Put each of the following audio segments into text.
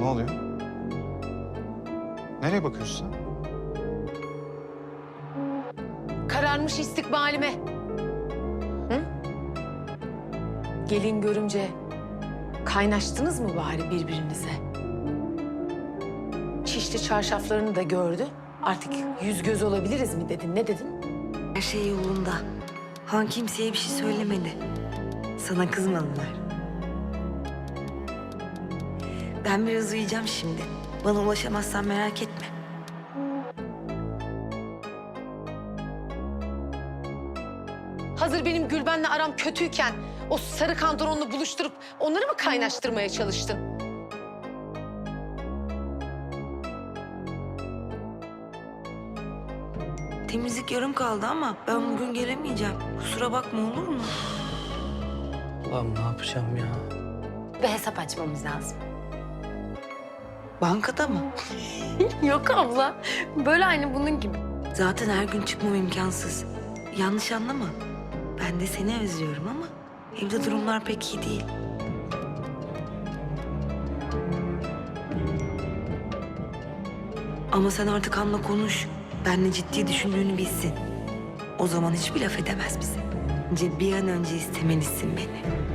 Ne oluyor? Nereye bakıyorsun sen? Kararmış istikbalime. Hı? Gelin görünce kaynaştınız mı bari birbirinize? Çişli çarşaflarını da gördü. Artık yüz göz olabiliriz mi dedin? Ne dedin? Her şey yolunda. Han kimseye bir şey söylemedi. Sana kızmadılar. Ben biraz uyuyacağım şimdi. Bana ulaşamazsan merak etme. Hazır benim Gülben'le aram kötüyken o sarı kantaronla buluşturup onları mı kaynaştırmaya çalıştın? Temizlik yarım kaldı ama ben bugün gelemeyeceğim. Kusura bakma olur mu? Ulan ne yapacağım ya? Ve hesap açmamız lazım. Bankada mı? Yok abla. Böyle aynı bunun gibi. Zaten her gün çıkmam imkansız. Yanlış anlama. Ben de seni özlüyorum ama evde durumlar pek iyi değil. Ama sen artık Han'la konuş. Benle ciddi düşündüğünü bilsin. O zaman hiçbir laf edemez bize. Bence bir an önce istemelisin beni.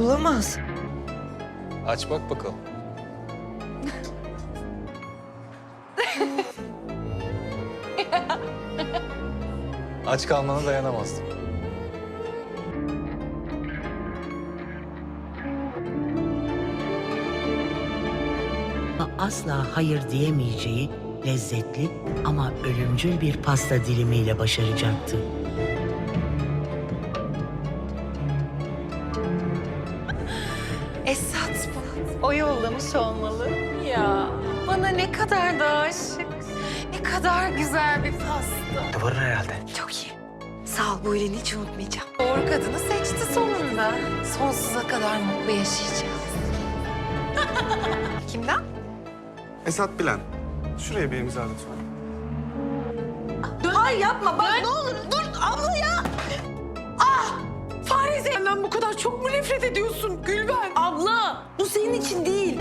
Olamaz. Aç bak bakalım. Aç kalmana dayanamazdım. asla hayır diyemeyeceği lezzetli ama ölümcül bir pasta dilimiyle başaracaktı. Esat bu. O yollamış olmalı. Ya bana ne kadar da aşık. Ne kadar güzel bir pasta. Duvarın herhalde. Çok iyi. Sağ ol bu iyiliğini hiç unutmayacağım. Doğru kadını seçti sonunda. Sonsuza kadar mutlu yaşayacağız. Kimden? Esat Bilen. Şuraya bir imza lütfen. Ay yapma bak ne olur dur abla ya. Ah! Fare senden bu kadar çok mu nefret ediyorsun Gülben? Senin için değil.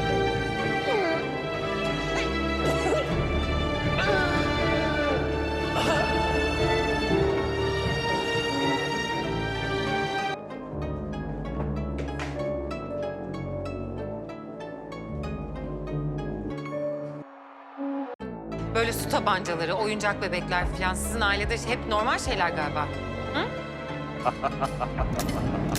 Böyle su tabancaları, oyuncak bebekler falan sizin ailede hep normal şeyler galiba. Hı?